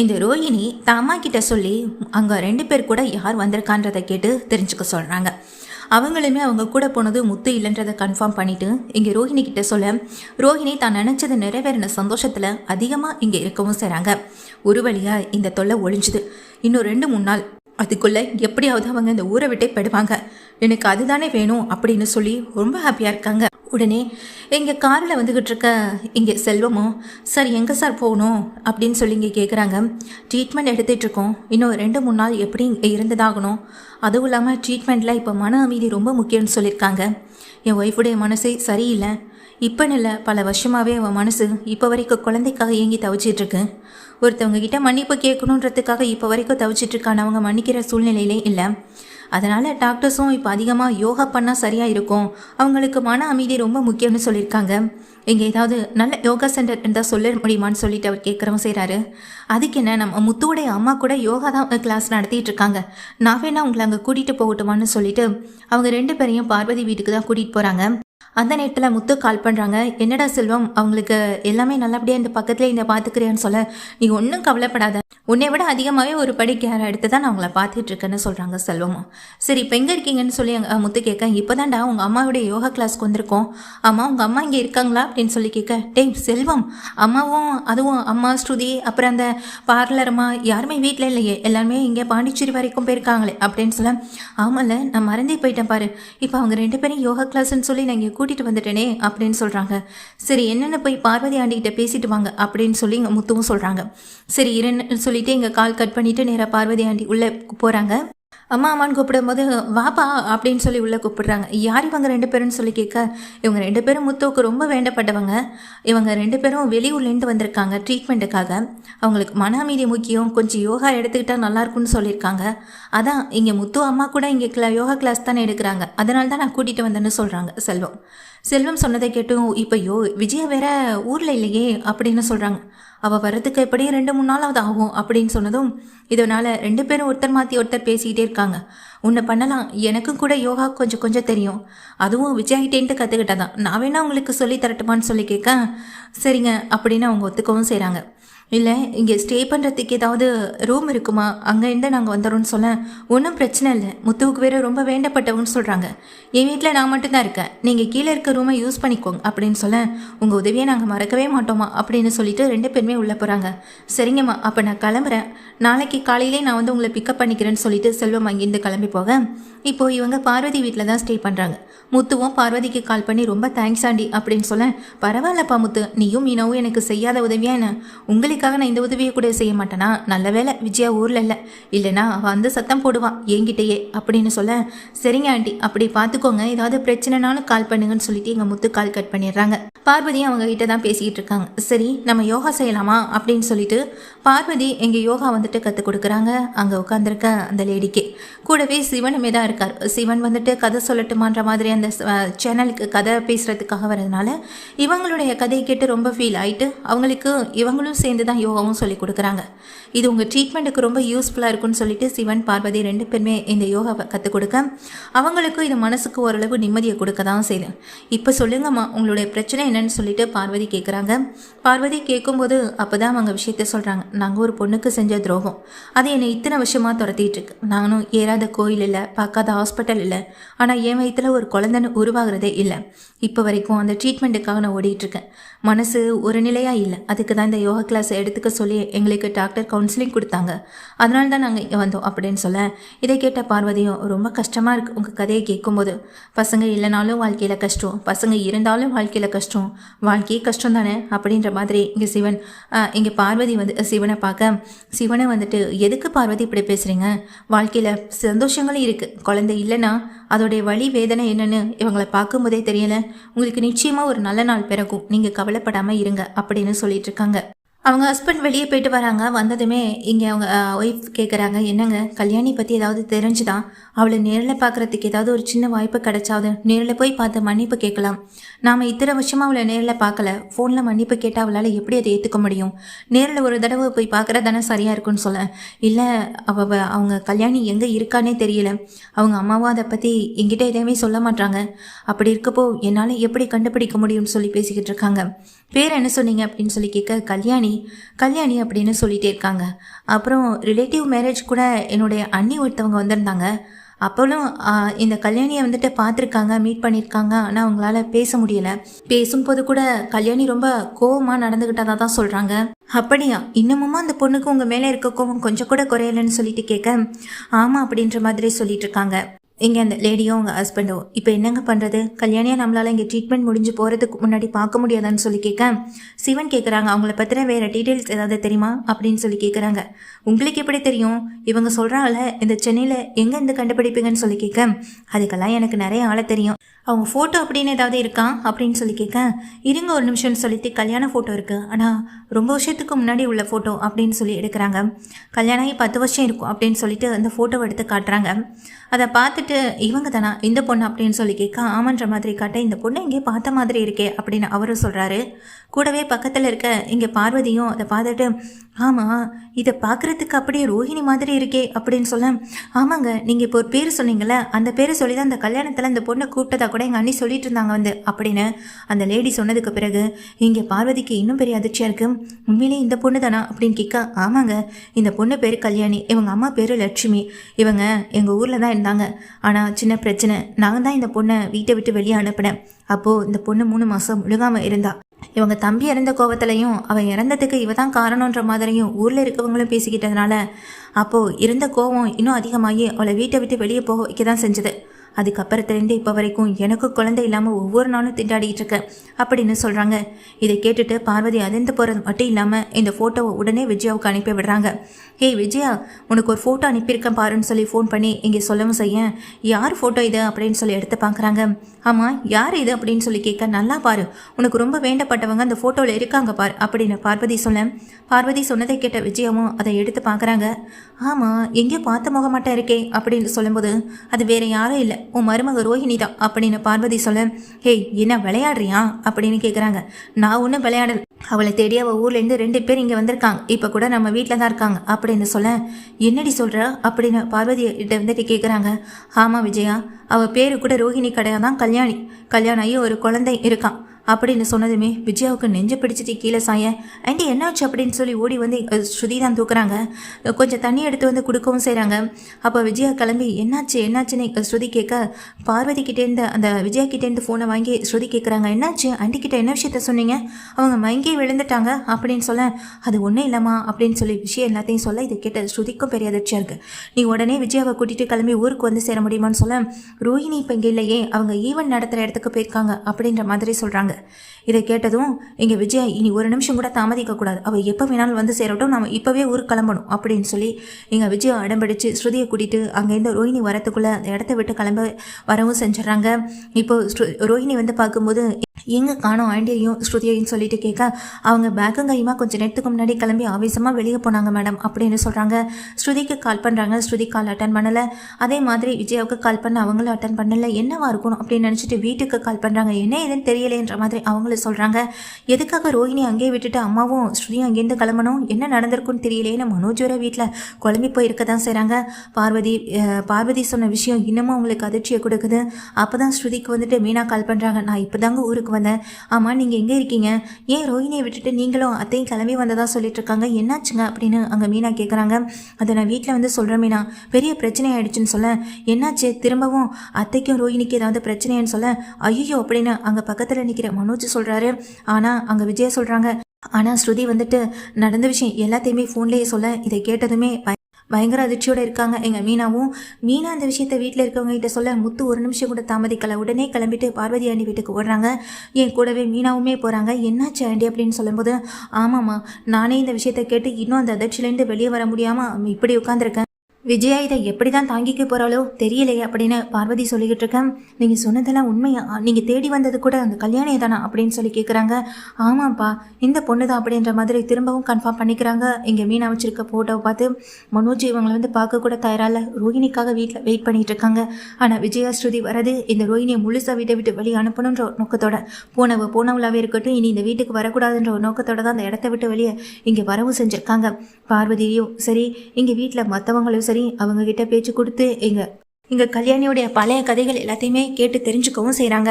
இந்த ரோஹிணி தான் அம்மா கிட்ட சொல்லி அங்கே ரெண்டு பேர் கூட யார் வந்திருக்கான்றதை கேட்டு தெரிஞ்சுக்க சொல்கிறாங்க அவங்களுமே அவங்க கூட போனது முத்து இல்லைன்றதை கன்ஃபார்ம் பண்ணிவிட்டு இங்கே ரோஹிணி கிட்ட சொல்ல ரோஹிணி தான் நினச்சது நிறைவேறின சந்தோஷத்தில் அதிகமாக இங்கே இருக்கவும் செய்கிறாங்க ஒரு வழியாக இந்த தொல்லை ஒழிஞ்சுது. இன்னும் ரெண்டு மூணு நாள். அதுக்குள்ளே எப்படியாவது அவங்க இந்த ஊரை விட்டே போயிடுவாங்க. எனக்கு அதுதானே வேணும் அப்படின்னு சொல்லி ரொம்ப ஹாப்பியாக இருக்காங்க. உடனே எங்கள் காரில் வந்துக்கிட்டு இருக்க இங்கே செல்வமும் சார் எங்கே சார் போகணும்? அப்படின்னு சொல்லி இங்கே கேட்குறாங்க ட்ரீட்மெண்ட் எடுத்துகிட்டு இருக்கோம். இன்னும் ரெண்டு மூணு நாள் எப்படி இங்கே இருந்ததாகணும்? அதுவும் இல்லாமல் ட்ரீட்மெண்ட்டில் இப்போ மன அமைதி ரொம்ப முக்கியம்னு சொல்லியிருக்காங்க என் ஒய்ஃபுடைய மனசே சரியில்லை. இப்போன்னு இல்லை பல வருஷமாகவே அவன் மனசு இப்போ வரைக்கும் குழந்தைக்காக ஏங்கி தவிச்சிட்ருக்கு ஒருத்தவங்க கிட்ட மன்னிப்பு கேட்கணுன்றதுக்காக இப்போ வரைக்கும் தவிச்சிட்ருக்கான அவங்க மன்னிக்கிற சூழ்நிலையிலே இல்லை. அதனால் டாக்டர்ஸும் இப்போ அதிகமாக யோகா பண்ணால் சரியாக இருக்கும். அவங்களுக்கு மன அமைதி ரொம்ப முக்கியம்னு சொல்லியிருக்காங்க. இங்கே ஏதாவது நல்ல யோகா சென்டர் இருந்தால் சொல்ல முடியுமான்னு சொல்லிட்டு அவர் கேட்குறவங்க செய்கிறாரு அதுக்கு என்ன நம்ம முத்துவுடைய அம்மா கூட யோகா தான் கிளாஸ் நடத்திட்டு இருக்காங்க. நான் வேணா உங்களை அங்கே கூட்டிகிட்டு போகட்டுமான்னு சொல்லிட்டு அவங்க ரெண்டு பேரையும் பார்வதி வீட்டுக்கு தான் கூட்டிகிட்டு போகிறாங்க அந்த நேரத்தில் முத்து கால் பண்ணுறாங்க என்னடா செல்வம் அவங்களுக்கு எல்லாமே நல்லபடியாக இந்த பக்கத்தில் இந்த பார்த்துக்கிறியான்னு சொல்ல நீ ஒன்றும் கவலைப்படாத. உன்னை விட அதிகமாகவே ஒரு படி கேர் எடுத்து தான் நான் உங்களை பார்த்துட்ருக்கேன்னு சொல்கிறாங்க செல்வமும். சரி இப்போ எங்கே இருக்கீங்கன்னு சொல்லி எங்கள் முத்து கேட்க இப்போ தான்டா உங்கள் அம்மாவுடைய யோகா கிளாஸ்க்கு வந்திருக்கோம். அம்மா உங்கள் அம்மா இங்கே இருக்காங்களா அப்படின்னு சொல்லி கேட்க டேய் செல்வம் அம்மாவும் அதுவும் அம்மா ஸ்ருதி அப்புறம் அந்த பார்லரம்மா யாருமே வீட்டில் இல்லையே. எல்லாருமே இங்கே பாண்டிச்சேரி வரைக்கும் போயிருக்காங்களே அப்படின்னு சொல்ல ஆமாம்ல நான் மறந்தே போயிட்டேன் பாரு. இப்போ அவங்க ரெண்டு பேரும் யோகா கிளாஸ்ன்னு சொல்லி நான் இங்கே கூட்டிகிட்டு வந்துட்டேனே அப்படின்னு சொல்கிறாங்க சரி என்னென்ன போய் பார்வதி ஆண்டிகிட்ட பேசிட்டு வாங்க அப்படின்னு சொல்லி இங்கே முத்துவும் சொல்கிறாங்க சரி இருன்னு சொல்லிட்டு இங்கே கால் கட் பண்ணிவிட்டு நேராக பார்வதி ஆண்டி உள்ளே போகிறாங்க அம்மா அம்மான்னு கூப்பிடும்போது வாப்பா அப்படின்னு சொல்லி உள்ளே கூப்பிடுறாங்க. யார் இவங்க ரெண்டு பேரும்னு சொல்லி கேட்க இவங்க ரெண்டு பேரும் முத்துவுக்கு ரொம்ப வேண்டப்பட்டவங்க. இவங்க ரெண்டு பேரும் வெளியூர்லேருந்து வந்திருக்காங்க ட்ரீட்மெண்ட்டுக்காக அவங்களுக்கு மன அமைதி முக்கியம். கொஞ்சம் யோகா எடுத்துக்கிட்டால் நல்லாயிருக்குன்னு சொல்லியிருக்காங்க. அதான் இங்கே முத்து அம்மா கூட இங்கே கிளா யோகா கிளாஸ் தானே எடுக்கிறாங்க. அதனால தான் நான் கூட்டிகிட்டு வந்தேன்னு சொல்கிறாங்க செல்வம். செல்வம் சொன்னதை கேட்டும் இப்போ யோ விஜயா வேற ஊரில் இல்லையே அப்படின்னு சொல்கிறாங்க அவள் வர்றதுக்கு எப்படியும் ரெண்டு மூணு நாளாவது ஆகும் அப்படின்னு சொன்னதும் இதனால் ரெண்டு பேரும் ஒருத்தர் மாற்றி ஒருத்தர் பேசிக்கிட்டே இருக்காங்க. உன்னை பண்ணலாம். எனக்கும் கூட யோகா கொஞ்சம் கொஞ்சம் தெரியும். அதுவும் விஜய்கிட்டேன்ட்டு கற்றுக்கிட்டதான் நான் வேணா உங்களுக்கு சொல்லி தரட்டுமான்னு சொல்லி கேட்க சரிங்க அப்படின்னு அவங்க ஒத்துக்கவும் செய்கிறாங்க இல்லை இங்கே ஸ்டே பண்ணுறதுக்கு ஏதாவது ரூம் இருக்குமா? அங்கேருந்து நாங்கள் வந்துடும்னு சொல்ல ஒன்றும் பிரச்சனை இல்லை. முத்துவுக்கு வேறு ரொம்ப வேண்டப்பட்டவன்னு சொல்கிறாங்க என் வீட்டில் நான் மட்டும்தான் இருக்கேன். நீங்கள் கீழே இருக்க ரூமை யூஸ் பண்ணிக்கோங்க அப்படின்னு சொல்ல உங்கள் உதவியை நாங்கள் மறக்கவே மாட்டோமா? அப்படின்னு சொல்லிட்டு ரெண்டு பேருமே உள்ளே போகிறாங்க சரிங்கம்மா அப்போ நான் கிளம்புறேன். நாளைக்கு காலையிலே நான் வந்து உங்களை பிக்கப் பண்ணிக்கிறேன்னு சொல்லிட்டு செல்வம் அங்கேருந்து கிளம்பி போக. இப்போ இவங்க பார்வதி வீட்டில் தான் ஸ்டே பண்ணுறாங்க முத்துவும் பார்வதிக்கு கால் பண்ணி ரொம்ப தேங்க்ஸ் ஆண்டி அப்படின்னு சொல்ல பரவாயில்லப்பா முத்து நீயும் மீனாவும் எனக்கு செய்யாத உதவியா என்ன? உங்களுக்காக நான் இந்த உதவியை கூட செய்ய மாட்டேனா? நல்ல வேலை விஜயா ஊரில் இல்லை. இல்லைனா அவள் வந்து சத்தம் போடுவான் என்கிட்டயே அப்படின்னு சொல்ல சரிங்க ஆண்டி அப்படி பார்த்துக்கோங்க ஏதாவது பிரச்சனைனாலும் கால் பண்ணுங்கன்னு சொல்லிட்டு எங்கள் முத்து கால் கட் பண்ணிடுறாங்க. பார்வதி அவங்க கிட்ட தான் பேசிக்கிட்டு இருக்காங்க. சரி நம்ம யோகா செய்யலாமா? அப்படின்னு சொல்லிட்டு பார்வதி எங்கள் யோகா வந்துட்டு கற்றுக் கொடுக்குறாங்க. அங்கே உட்காந்துருக்க அந்த லேடிக்கு. கூடவே சிவனுமே தான் இருக்கார். சிவன் வந்துட்டு கதை சொல்லட்டுமான்ற மாதிரி அந்த சேனலுக்கு கதை பேசுகிறதுக்காக வரதுனால இவங்களுடைய கதையை கேட்டு ரொம்ப ஃபீல் ஆயிட்டு அவங்களுக்கு இவங்களும் சேர்ந்து தான் யோகாவும் சொல்லி கொடுக்குறாங்க. இது உங்கள் ட்ரீட்மெண்ட்டுக்கு ரொம்ப யூஸ்ஃபுல்லாக இருக்கும்னு சொல்லிட்டு சிவன் பார்வதி ரெண்டு பேருமே இந்த யோகாவை கற்றுக் கொடுக்க அவங்களுக்கும் இது மனசுக்கு ஓரளவு நிம்மதியை கொடுக்க தான் செய்யுது. இப்போ சொல்லுங்கம்மா உங்களுடைய பிரச்சனை என்னன்னு சொல்லிட்டு பார்வதி கேட்குறாங்க பார்வதி கேட்கும்போது அப்போ தான் அவங்க விஷயத்த சொல்கிறாங்க நாங்கள் ஒரு பொண்ணுக்கு செஞ்ச துரோகம். அது என்னை இத்தனை வருஷமாக துரத்திட்டு இருக்கு. நானும் ஏறாத கோயில் இல்லை பார்க்காத ஹாஸ்பிட்டல் இல்லை. ஆனால் என் வயிற்றில் ஒரு குழந்தைன்னு உருவாகிறதே இல்லை. இப்போ வரைக்கும் அந்த ட்ரீட்மெண்ட்டுக்காக நான் ஓடிட்டுருக்கேன். மனசு ஒரு நிலையாக இல்லை. அதுக்கு தான் இந்த யோகா கிளாஸ் எடுத்துக்க சொல்லி எங்களுக்கு டாக்டர் கவுன்சிலிங் கொடுத்தாங்க. அதனால தான் நாங்கள் இங்கே வந்தோம் அப்படின்னு சொல்ல இதை கேட்ட பார்வதியும் ரொம்ப கஷ்டமாக இருக்குது உங்கள் கதையை கேட்கும்போது. பசங்க இல்லைனாலும் வாழ்க்கையில் கஷ்டம். பசங்க இருந்தாலும் வாழ்க்கையில் கஷ்டம். வாழ்க்கையே கஷ்டம் தானே? அப்படின்ற மாதிரி இங்கே சிவன் இங்கே பார்வதி வந்து சிவனை பார்க்க சிவனை வந்துட்டு எதுக்கு பார்வதி இப்படி பேசுகிறீங்க வாழ்க்கையில் சந்தோஷங்களும் இருக்குது குழந்தை இல்லைன்னா அதோடைய வழி வேதனை என்னன்னு இவங்களை பார்க்கும்போதே தெரியல. உங்களுக்கு நிச்சயமாக ஒரு நல்ல நாள் பிறகும் நீங்கள் கவலைப்படாமல் இருங்க அப்படின்னு சொல்லிட்டு இருக்காங்க. அவங்க ஹஸ்பண்ட் வெளியே போயிட்டு வராங்க. வந்ததுமே இங்கே அவங்க ஒய்ஃப் கேட்குறாங்க என்னங்க? கல்யாணி பற்றி ஏதாவது தெரிஞ்சுதான் அவளை நேரில் பார்க்குறதுக்கு ஏதாவது ஒரு சின்ன வாய்ப்பு கிடைச்சாவது நேரில் போய் பார்த்து மன்னிப்பு கேட்கலாம். நாம் இத்தனை வருஷமாக அவளை நேரில் பார்க்கல. ஃபோனில் மன்னிப்பு கேட்டால் அவளால் எப்படி அதை ஏற்றுக்க முடியும்? நேரில் ஒரு தடவை போய் பார்க்குறது தானே சரியாக இருக்கும்னு சொல்ல. இல்லை அவ அவங்க கல்யாணி எங்கே இருக்கானே தெரியல. அவங்க அம்மாவும் அதை பற்றி எங்கிட்ட எதையுமே சொல்ல மாட்டாங்க. அப்படி இருக்கப்போ என்னால் எப்படி கண்டுபிடிக்க முடியும்னு சொல்லி பேசிக்கிட்டு இருக்காங்க. பேர் என்ன சொன்னீங்க அப்படின்னு சொல்லி கேட்க கல்யாணி. கல்யாணி அப்படின்னு சொல்லிட்டே இருக்காங்க. அப்புறம் ரிலேட்டிவ் மேரேஜ் கூட என்னுடைய அண்ணி ஒருத்தவங்க வந்திருந்தாங்க. அப்போலும் இந்த கல்யாணியை வந்துட்டு பார்த்துருக்காங்க மீட் பண்ணியிருக்காங்க ஆனால் அவங்களால பேச முடியல. பேசும்போது கூட கல்யாணி ரொம்ப கோவமாக நடந்துக்கிட்டதாக தான் சொல்கிறாங்க அப்படியா? இன்னமுமா அந்த பொண்ணுக்கு உங்கள் மேலே இருக்க கோவம் கொஞ்சம் கூட குறையலன்னு சொல்லிட்டு கேட்க ஆமாம் அப்படின்ற மாதிரி சொல்லிட்டு இருக்காங்க. இங்கே அந்த லேடியும் உங்கள் ஹஸ்பண்டோ இப்போ என்னங்க பண்ணுறது கல்யாணியாக நம்மளால் இங்கே ட்ரீட்மெண்ட் முடிஞ்சு போகிறதுக்கு முன்னாடி பார்க்க முடியாதான்னு சொல்லி கேட்க சிவன் கேட்குறாங்க அவங்கள பற்றின வேறு டீட்டெயில்ஸ் ஏதாவது தெரியுமா? அப்படின்னு சொல்லி கேட்குறாங்க உங்களுக்கு எப்படி தெரியும்? இவங்க சொல்கிறாங்கல்ல இந்த சென்னையில் எங்கே இருந்து கண்டுபிடிப்பீங்கன்னு சொல்லி கேட்க அதுக்கெல்லாம் எனக்கு நிறைய ஆளை தெரியும். அவங்க ஃபோட்டோ அப்படின்னு ஏதாவது இருக்கா? அப்படின்னு சொல்லி கேட்க இருங்க ஒரு நிமிஷம்னு சொல்லிட்டு கல்யாண ஃபோட்டோ இருக்குது ஆனால் ரொம்ப வருஷத்துக்கு முன்னாடி உள்ள ஃபோட்டோ அப்படின்னு சொல்லி எடுக்கிறாங்க. கல்யாணம் ஆகி பத்து வருஷம் இருக்கும் அப்படின்னு சொல்லிட்டு அந்த ஃபோட்டோவை எடுத்து காட்டுறாங்க. அதை பார்த்துட்டு இவங்க தானா இந்த பொண்ணு அப்படின்னு சொல்லி கேட்க ஆமன்ற மாதிரி காட்ட இந்த பொண்ணு இங்கே பார்த்த மாதிரி இருக்கே அப்படின்னு அவரும் சொல்கிறாரு கூடவே பக்கத்தில் இருக்க இங்கே பார்வதியும் அதை பார்த்துட்டு ஆமாம் இதை பார்க்குறதுக்கு அப்படியே ரோஹிணி மாதிரி இருக்கே அப்படின்னு சொல்ல ஆமாங்க நீங்கள் இப்போ ஒரு பேர் சொன்னீங்களே அந்த பேரை சொல்லி தான் அந்த கல்யாணத்தில் அந்த பொண்ணை கூப்பிட்டதா கூட எங்கள் அண்ணி சொல்லிட்டு இருந்தாங்க வந்து அப்படின்னு அந்த லேடி சொன்னதுக்கு பிறகு இங்கே பார்வதிக்கு இன்னும் பெரிய அதிர்ச்சியாக இருக்குது உண்மையிலேயே இந்த பொண்ணு தானா அப்படின்னு கேட்க ஆமாங்க. இந்த பொண்ணு பேர் கல்யாணி. இவங்க அம்மா பேர் லட்சுமி. இவங்க எங்கள் ஊரில் தான் இருந்தாங்க. ஆனால் சின்ன பிரச்சனை. நான் தான் இந்த பொண்ணை வீட்டை விட்டு வெளியே அனுப்பினேன். அப்போது இந்த பொண்ணு மூணு மாதம் முழுகாமல் இருந்தா. இவங்க தம்பி இறந்த கோவத்திலையும் அவன் இறந்ததுக்கு இவ தான் காரணன்ற மாதிரியும் ஊரில் இருக்கவங்களும் பேசிக்கிட்டதுனால அப்போது இருந்த கோவம் இன்னும் அதிகமாகி அவளை வீட்டை விட்டு வெளியே போக வைக்க தான் செஞ்சது. அதுக்கப்புறத்துலேருந்து இப்போ வரைக்கும் எனக்கு குழந்தை இல்லாமல் ஒவ்வொரு நாளும் திண்டாடிட்டு இருக்கேன் அப்படின்னு சொல்கிறாங்க இதை கேட்டுட்டு பார்வதி அதிர்ந்து போகிறது மட்டும் இல்லாமல் இந்த ஃபோட்டோவை உடனே விஜயாவுக்கு அனுப்பி விடுறாங்க. ஹே விஜயா உனக்கு ஒரு ஃபோட்டோ அனுப்பியிருக்கேன் பாருன்னு சொல்லி ஃபோன் பண்ணி இங்கே சொல்லவும் செய்ய. யார் ஃபோட்டோ இது? அப்படின்னு சொல்லி எடுத்து பார்க்குறாங்க. ஆமாம் யார் இது? அப்படின்னு சொல்லி கேட்க நல்லா பாரு உனக்கு ரொம்ப வேண்டப்பட்டவங்க அந்த ஃபோட்டோவில் இருக்காங்க பார் அப்படின்னு பார்வதி சொல்ல. பார்வதி சொன்னதை கேட்ட விஜயாவும் அதை எடுத்து பார்க்குறாங்க. ஆமாம் எங்கேயோ பார்த்த முகமாட்டம் இருக்கே அப்படின்னு சொல்லும்போது அது வேற யாரும் இல்லை உன் மருமக ரோஹிணி தான் அப்படின்னு பார்வதி சொல்ல. ஹேய் என்ன விளையாடுறியா? அப்படின்னு கேட்குறாங்க. நான் ஒன்றும் விளையாடல அவளை தேடி அவள் ஊர்லேருந்து ரெண்டு பேர் இங்கே வந்திருக்காங்க. இப்போ கூட நம்ம வீட்டில் தான் இருக்காங்க. அப்படின்னு சொல்ல என்னடி சொல்கிற அப்படின்னு பார்வதி கிட்ட வந்துட்டு கேட்குறாங்க ஆமாம் விஜயா. அவள் பேர் கூட ரோஹிணி கடையாக தான் கல்யாணி. கல்யாணம் ஆகி ஒரு குழந்தை இருக்கான் அப்படின்னு சொன்னதுமே விஜயாவுக்கு நெஞ்சு பிடிச்சிட்டு கீழே சாய ஆண்டி என்னாச்சு? அப்படின்னு சொல்லி ஓடி வந்து ஸ்ருதி தான் தூக்குறாங்க. கொஞ்சம் தண்ணி எடுத்து வந்து கொடுக்கவும் செய்கிறாங்க அப்போ விஜயா கிளம்பி என்னாச்சு என்னாச்சுன்னு? ஸ்ருதி கேட்க பார்வதி கிட்டேருந்து அந்த விஜயா கிட்டேருந்து ஃபோனை வாங்கி ஸ்ருதி கேட்குறாங்க என்னாச்சு? ஆண்டி கிட்ட என்ன விஷயத்த சொன்னீங்க? அவங்க மயங்கி விழுந்துட்டாங்க அப்படின்னு சொல்ல அது ஒன்றும் இல்லைம்மா அப்படின்னு சொல்லி விஷயம் எல்லாத்தையும் சொல்ல இதை கேட்ட ஸ்ருதிக்கும் பெரிய அதிர்ச்சியாக இருக்குது நீ உடனே விஜயாவை கூட்டிகிட்டு கிளம்பி ஊருக்கு வந்து சேர முடியுமான்னு சொல்ல ரோஹிணி இப்போ இங்கே இல்லையே அவங்க ஈவென்ட் நடத்துகிற இடத்துக்கு போயிருக்காங்க அப்படின்ற மாதிரி சொல்கிறாங்க இதை கேட்டதும் இங்கே விஜயா இனி ஒரு நிமிஷம் கூட தாமதிக்கக்கூடாது அவள் எப்போ வேணாலும் வந்து சேரட்டும். நம்ம இப்போவே ஊருக்கு கிளம்பணும் அப்படின்னு சொல்லி இங்கே விஜயா அடம்பிடிச்சு ஸ்ருதியை கூட்டிகிட்டு அங்கேருந்து ரோஹிணி வரத்துக்குள்ளே அந்த இடத்த விட்டு கிளம்ப வரவும் செஞ்சிடறாங்க. இப்போ ஸ்ரு- ரோஹிணி வந்து பார்க்கும்போது எங்கே காணோம் ஆண்டியையும் ஸ்ருதியையும் சொல்லிட்டு கேட்க அவங்க பேக்கும் கையுமா கொஞ்சம் நேரத்துக்கு முன்னாடி கிளம்பி ஆவேசமாக வெளியே போனாங்க மேடம் அப்படின்னு சொல்கிறாங்க ஸ்ருதிக்கு கால் பண்ணுறாங்க ஸ்ருதி கால் அட்டன் பண்ணலை. அதே மாதிரி விஜயாவுக்கு கால் பண்ண அவங்களும் அட்டன் பண்ணலை. என்னவா இருக்கணும் அப்படின்னு நினச்சிட்டு வீட்டுக்கு கால் பண்ணுறாங்க என்ன ஏதுன்னு தெரியலேன்ற மாதிரி அவங்கள சொல்கிறாங்க எதுக்காக ரோஹிணி அங்கேயே விட்டுட்டு அம்மாவும் ஸ்ருதியும் அங்கேருந்து கிளம்பணும்? என்ன நடந்திருக்குன்னு தெரியலேன்னு மனோஜ் வீட்டில் குழம்பி போயிருக்க தான் செய்கிறாங்க பார்வதி பார்வதி சொன்ன விஷயம் இன்னமும் அவங்களுக்கு அதிர்ச்சியை கொடுக்குது. அப்போ தான் ஸ்ருதிக்கு வந்துட்டு மீனா கால் பண்ணுறாங்க நான் இப்போ தாங்க ஊருக்கு வந்தேன். ஆமாம் நீங்கள் எங்கே இருக்கீங்க? ஏன் ரோஹிணியை விட்டுட்டு நீங்களும் அத்தையும் கிளம்பி வந்ததாக சொல்லிட்டு இருக்காங்க? என்னாச்சுங்க? அப்படின்னு அங்கே மீனா கேட்குறாங்க அதை நான் வீட்டில் வந்து சொல்கிறேன் மீனா. பெரிய பிரச்சனை ஆயிடுச்சுன்னு சொல்ல. என்னாச்சு? திரும்பவும் அத்தைக்கும் ரோஹிணிக்கு ஏதாவது பிரச்சனைன்னு சொல்ல. ஐயோ அப்படின்னு அங்கே பக்கத்தில் நிற்கிற மனோஜ் சொல்கிறாரு ஆனால் அங்கே விஜய் சொல்கிறாங்க ஆனால் ஸ்ருதி வந்துட்டு நடந்த விஷயம் எல்லாத்தையுமே ஃபோன்லேயே சொல்ல இதை கேட்டதுமே பய- பயங்கர அதிர்ச்சியோடு இருக்காங்க எங்கள் மீனாவும். மீனா அந்த விஷயத்தை வீட்டில் இருக்கவங்க கிட்ட சொல்ல முத்து ஒரு நிமிஷம் கூட தாமதிக்கலை. உடனே கிளம்பிட்டு பார்வதி ஆண்டி வீட்டுக்கு ஓடுறாங்க. என் கூடவே மீனாவுமே போகிறாங்க என்னாச்சு ஆண்டி? அப்படின்னு சொல்லும்போது ஆமாம்மா நானே இந்த விஷயத்த கேட்டு இன்னும் அந்த அதிர்ச்சியிலேருந்து வெளியே வர முடியாமல் இப்படி உட்காந்துருக்கேன் விஜயா இதை எப்படி தான் தாங்கிக்க போகிறாளோ தெரியலையே அப்படின்னு பார்வதி சொல்லிக்கிட்டு இருக்கேன் நீங்கள் சொன்னதெல்லாம் உண்மையா? நீங்கள் தேடி வந்தது கூட அந்த கல்யாணம் தானா அப்படின்னு சொல்லி கேட்குறாங்க ஆமாப்பா இந்த பொண்ணு தான் அப்படின்ற மாதிரி திரும்பவும் கன்ஃபார்ம் பண்ணிக்கிறாங்க. இங்கே மீனா வச்சிருக்க ஃபோட்டோவை பார்த்து மனோஜ் இவங்களை வந்து பார்க்கக்கூட தயாரால ரோஹிணிக்காக வீட்டில் வெயிட் பண்ணிகிட்டு இருக்காங்க. ஆனால் விஜயா ஸ்ருதி வரது இந்த ரோஹிணியை முழுசாக வீட்டை விட்டு வெளியே அனுப்பணுன்ற ஒரு நோக்கத்தோட. போனவ போனவளாவே இருக்கட்டும் இனி இந்த வீட்டுக்கு வரக்கூடாதுன்ற ஒரு நோக்கத்தோட தான் அந்த இடத்த விட்டு வெளியே இங்கே வரவும் செஞ்சுருக்காங்க. பார்வதியும் சரி இங்கே வீட்டில் மற்றவங்களும் சரி அவங்க கிட்ட பேச்சு கொடுத்து எங்க இங்க கல்யாணியுடைய பழைய கதைகள் எல்லாத்தையுமே கேட்டு தெரிஞ்சுக்கவும் செய்யறாங்க